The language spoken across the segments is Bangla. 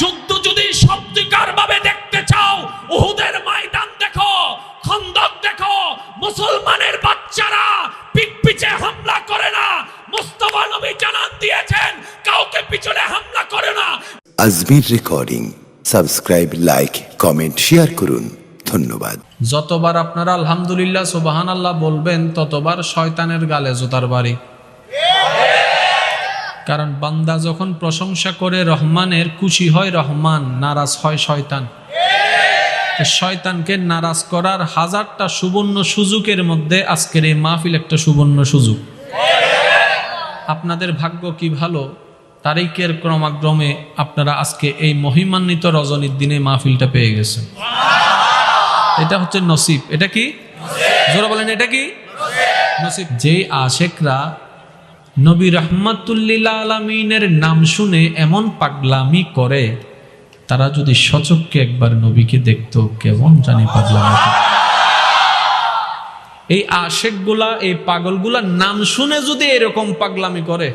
যুদ্ধ যদি সত্যিকার ভাবে দেখতে চাও উহুদের ময়দান দেখো খন্দক দেখো মুসলমানের বাচ্চারা পিঠ পিছে হামলা করে না। মুস্তফা নবী জানান দিয়েছেন কাউকে পিছনে হামলা করে না। Ajmir recording subscribe like comment share করুন। ধন্যবাদ। যতবার আপনারা আলহামদুলিল্লাহ সুবাহান আল্লাহ বলবেন ততবার শয়তানের গালে জোতার বাড়ি। কারণ বান্দা যখন প্রশংসা করে রহমানের, খুশি হয় রহমান, নারাজ হয় শয়তান। শয়তানকে নারাজ করার হাজারটা সুবর্ণ সুযোগের মধ্যে আজকের এই মাহফিল একটা সুবর্ণ সুযোগ। আপনাদের ভাগ্য কি ভালো? তারিখের ক্রমাক্রমে আপনারা আজকে এই মহিমান্বিত রজনীর দিনে মাহফিলটা পেয়ে গেছেন। এটা হচ্ছে নসিব। এটা কি? জোরা বলেন, এটা কি? নসিব। যেই আশেকরা নবী রহমাতুল্লিল আলমিনের নাম শুনে এমন পাগলামি করে, তারা যদি সচককে একবার নবীকে দেখতো, কেমন জানি পাগলামি। এই আশেকগুলা, এই পাগলগুলা নাম শুনে যদি এরকম পাগলামি করে,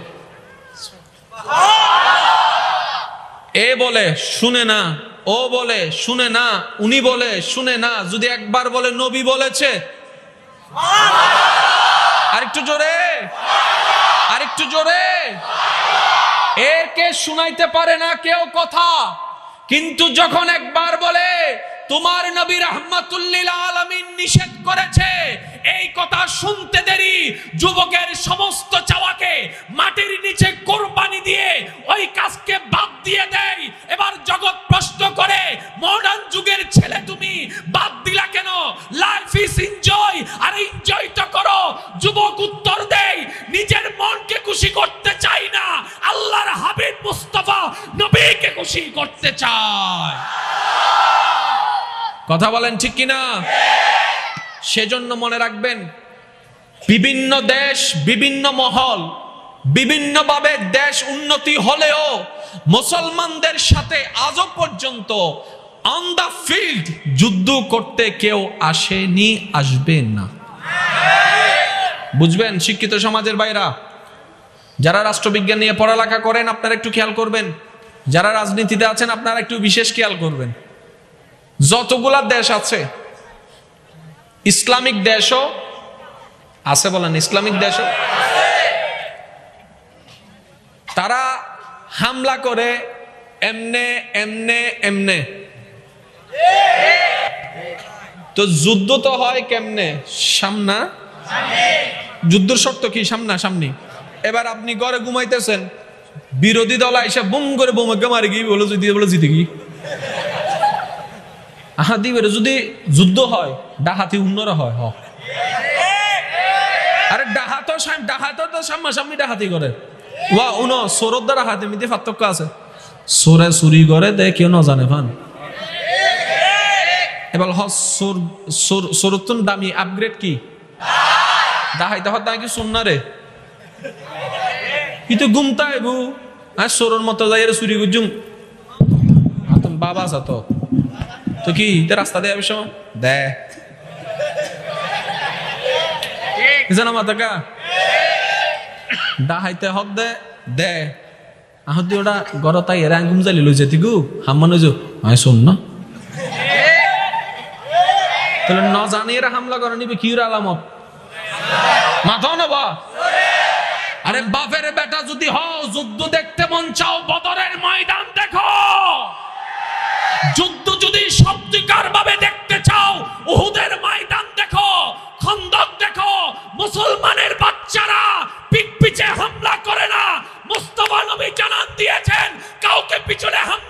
এ বলে, শুনে না, ও বলে, শুনে না, উনি বলে, শুনে না, যদি একবার বলে নবী বলেছে আরেকটু জোরে আরেকটু জোরে। এর কে শুনাইতে পারে না কেউ কথা, কিন্তু যখন একবার বলে, তোমার নবী রহমাতুল্লিল আলামিন নিষেধ করেছে, এই কথা শুনতে দেরি, যুবকের সমস্ত চাওয়াকে মাটির নিচে কোরবানি দিয়ে ওই কাজকে বাদ দিয়ে দেয়। এবার জগৎ প্রশ্ন করে, মডার্ন যুগের ছেলে তুমি, বাদ দিলা কেন? লাইফ ইজ এনজয় আর এনজয় তো করো। যুবক উত্তর দেয় মনকে খুশি করতে চাই না। আল্লাহর হাবিব মুস্তাফা নবীকে খুশি করতে চায়। কথা বলেন ঠিক কিনা? সেজন্য মনে রাখবেন, বিভিন্ন দেশ, বিভিন্ন মহল, বিভিন্নভাবে দেশ উন্নতি হলেও মুসলমানদের সাথে আজও পর্যন্ত অন দা ফিল্ড যুদ্ধ করতে কেউ আসেনি, আসবে না। বুঝবেন, শিক্ষিত সমাজের বাইরা যারা রাষ্ট্রবিজ্ঞান নিয়ে পড়ালেখা করেন, আপনারা একটু খেয়াল করবেন। যারা রাজনীতিতে আছেন, আপনারা একটু বিশেষ খেয়াল করবেন। যতগুলা দেশ আছে, ইসলামিক দেশও আছে বলেন, ইসলামিক দেশও। তারা হামলা করে এমনে এমনে এমনে। তো যুদ্ধ তো হয় কেমনে? সামনা? যুদ্ধের শর্ত কি? সামনা, সামনি। এবার আপনি ঘরে ঘুমাইতেছেন, বিরোধী দল আইসা বুম করে বোমাকে মারি গিয়ে বলো যদি বলে জিতে গিয়ে আহা দিবে যদি যুদ্ধ হয় ডাহাতি উন্নরা হয়, হ। আরে ডাহাতো ডাহাতো তো সামনাসামনি ডাহাতি করে। ওয়া, উনো সোরত দ্বারা হাতে মিতে পার্থক্য আছে। সোরে চুরি করে দে, কেউ না জানে ফান এবার হ, সোর সোর দামি আপগ্রেড কি? ডাহাইতে হত কি শুননা রে কিন্তু গুমতা এবু আর সোরর মতো যাই চুরি গুজুম। তুমি বাবা আছে তো। তো কি তে রাস্তা দিয়ে আবিস দে। জানা মাতাকা ডাহাইতে হক দে। দে। আহ দি ওটা গর তাই এরা আঙ্গুম জালি লই যেতি গু হাম্মান যো আয় শোন না। তাহলে ন জানি এরা হামলা করে নিবে কি আলামত? মাথাও না বা আরে বাপের বেটা যদি হও, যুদ্ধ দেখতে মন চাও, বদরের ময়দান দেখো। যুদ্ধ যদি সত্যিকার ভাবে দেখতে চাও, উহুদের ময়দান দেখো, খন্দক দেখো, মুসলমানের বাচ্চারা পিঠ পিছে হামলা করে না। মুস্তফা নবী জানান দিয়েছেন, কাউকে পিছনে হামলা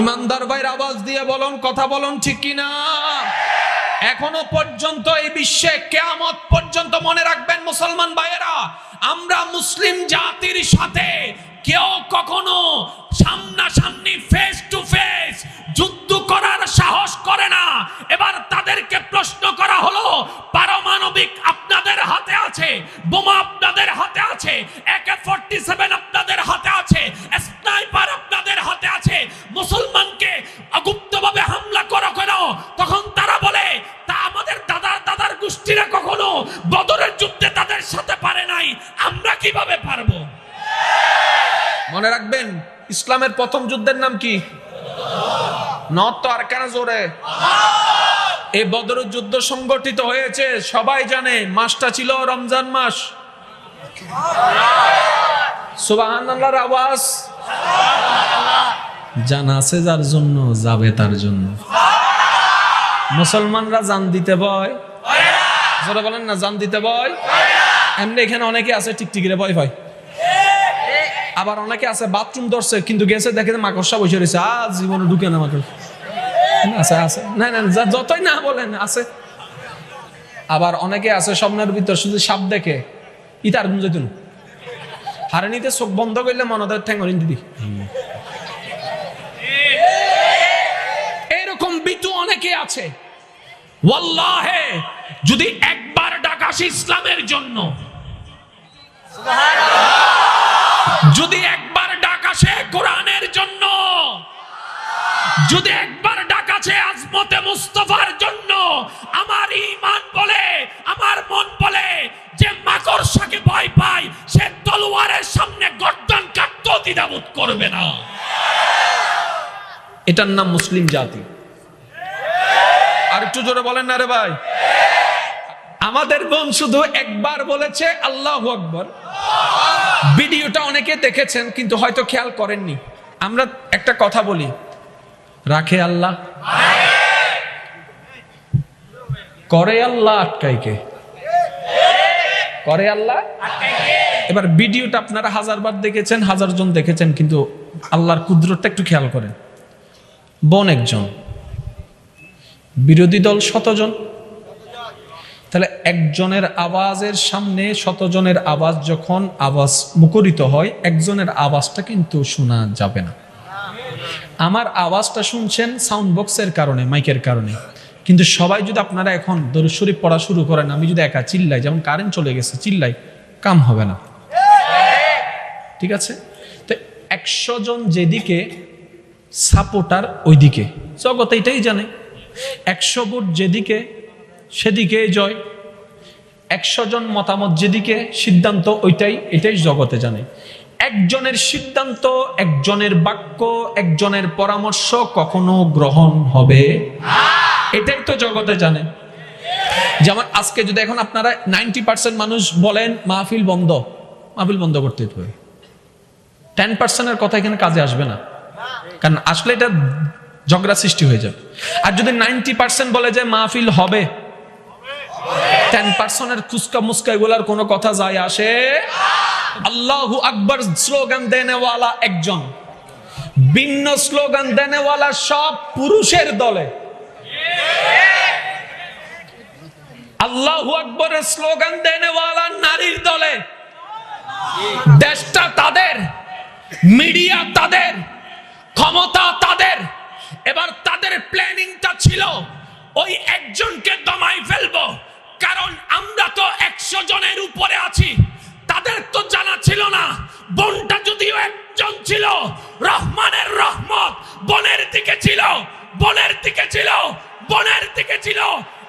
ইমানদার ভাইয়ের আওয়াজ দিয়ে বলুন, কথা বলুন ঠিক কিনা? এখনও পর্যন্ত এই বিশ্বে কেয়ামত পর্যন্ত মনে রাখবেন মুসলমান ভাইয়েরা, আমরা মুসলিম জাতির সাথে কেউ কখনো সামনাসামনি ফেস টু ফেস যুদ্ধ করার সাহস করে না। এবার তাদেরকে প্রশ্ন করা হলো, পারমাণবিক আপনাদের হাতে আছে, বোমা আপনাদের হাতে আছে একে ফর্টি সেভেন আপনাদের হাতে মনে রাখবেন, ইসলামের প্রথম যুদ্ধের নাম কি? নর্থ তো আর কেন জোরে। এই বদর যুদ্ধ সংগঠিত হয়েছে, সবাই জানে, মাসটা ছিল রমজান মাস। সুবাহান আল্লাহর আওয়াজ। জানা আছে যার জন্য, যাবে তার জন্য। মুসলমানরা জান দিতে ভয়। যারা বলেন না, জান দিতে ভয়। এমনি এখানে অনেকে আছে, টিকটিকিরে ভয় ভয়। আবার অনেকে আছে বাথরুম ধরছে, কিন্তু গেছে, দেখে মাকড়সা বসে রয়েছে। আজ জীবনে ঢুকে না মাকড় আছে আছে। না না যতই না বলেন, আছে। আবার অনেকে আছে, স্বপ্নের ভিতর শুধু সাপ দেখে, ইতার গুঞ্জ দিন হারানিতে চোখ বন্ধ করলে মনদের ঠ্যাঙ্গরিন দিদি এরকম বিতু অনেকে আছে। ওয়াল্লাহে, যদি একবার ডাকাস ইসলামের জন্য। যদি একবার ডাকাসে কোরআনের জন্য। যদি একবার ডাক ডাকাছে আজমতে মুস্তফার জন্য। আমার ইমান বলে, আমার মন বলে, যে মাকড়সাকে ভয় পায়, সে তলোয়ারের সামনে গর্দন কাটতেও দ্বিধাবোধ করবে না। এটার নাম মুসলিম জাতি। আর একটু জোরে বলেন না রে ভাই। আমাদের বোন শুধু একবার বলেছে আল্লাহ আকবর। ভিডিওটা অনেকে দেখেছেন, কিন্তু হয়তো খেয়াল করেননি। আমরা একটা কথা বলি। রাখে আল্লাহ। করে আল্লাহ আটকাইকে। করে আল্লাহ এবার ভিডিওটা আপনারা হাজারবার দেখেছেন হাজার জন দেখেছেন, কিন্তু আল্লাহর কুদরতটা একটু খেয়াল করেন। বোন একজন। বিরোধী দল শতজন। তাহলে একজনের আওয়াজের সামনে শতজনের আওয়াজ যখন আওয়াজ মুখরিত হয়, একজনের আওয়াজটা কিন্তু শোনা যাবে না। আমার আওয়াজটা শুনছেন সাউন্ড বক্সের কারণে মাইকের কারণে। কিন্তু সবাই যদি আপনারা এখন দরুদ পড়া শুরু করেন, আমি যদি একা চিল্লাই, যেমন কারেন্ট চলে গেছে, চিল্লাই, কাম হবে না। ঠিক আছে? তো একশো জন যেদিকে সাপোর্টার ওইদিকে। জগৎ এটাই জানে। একশো ভোট যেদিকে সেদিকে জয়। একশো জন মতামত যেদিকে, সিদ্ধান্ত ওইটাই, এটাই জগতে জানে। একজনের সিদ্ধান্ত, একজনের বাক্য, একজনের পরামর্শ কখনো গ্রহণ হবে। এটাই তো জগতে জানে। যেমন আজকে যদি এখন আপনারা নাইনটি পার্সেন্ট মানুষ বলেন, মাহফিল বন্ধ মাহফিল বন্ধ করতে হবে। টেন পার্সেন্টের কথা এখানে কাজে আসবে না। কারণ আসলে এটা ঝগড়া সৃষ্টি হয়ে যাবে। আর যদি নাইনটি পার্সেন্ট বলে যে মাহফিল হবে টেন পার্সেন্টের ফুচকা মুস্কা এগুলার কোনো কথা যায় আসে আল্লাহু আকবর স্লোগান দেনেওয়ালা একজন ভিন্ন স্লোগান দেনেওয়ালা সব পুরুষের দলে আল্লাহু আকবরের স্লোগান দেনেওয়ালা নারীর দলে দেশটা তাদের মিডিয়া তাদের ক্ষমতা তাদের এবার তাদের প্ল্যানিংটা ছিল ওই একজনকে দমাই ফেলব কারণ আমরা তো একশো জনের উপরে আছি। তাদের তো জানা ছিল না। বোনটা যদিও একজন ছিল, রহমানের রহমত বনের দিকে ছিল, বনের দিকে ছিল, বনের দিকে ছিল।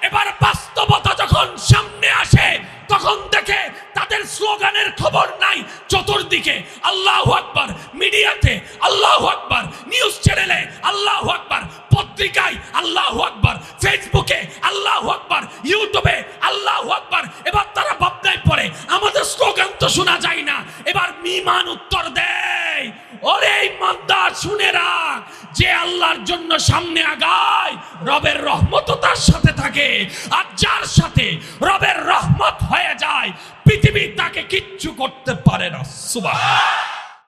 এবার বাস্তবতা যখন সামনে আসে, তখন দেখে তাদের স্লোগানের খবর নাই চতুর্দিকে। আল্লাহ আকবার, মিডিয়াতে আল্লাহ আকবার, নিউজ চ্যানেলে আল্লাহ আকবার, পত্রিকায় আল্লাহ আকবার ফেসবুকে আল্লাহ আকবার, ইউটিউবে আল্লাহ আকবার, এবার তারা ভাবনায় পড়ে, আমাদের স্লোগান তো শোনা যায় না। এবার মিমান উত্তর দেয়, ওরে ইমানদার শুনে রাখ, যে আল্লাহর জন্য সামনে আগায়, রবের রহমত তার সাথে থাকে, আর যার সাথে রবের রহমত হয়ে যায়, পৃথিবী তাকে কিচ্ছু করতে পারে না। সুবাহ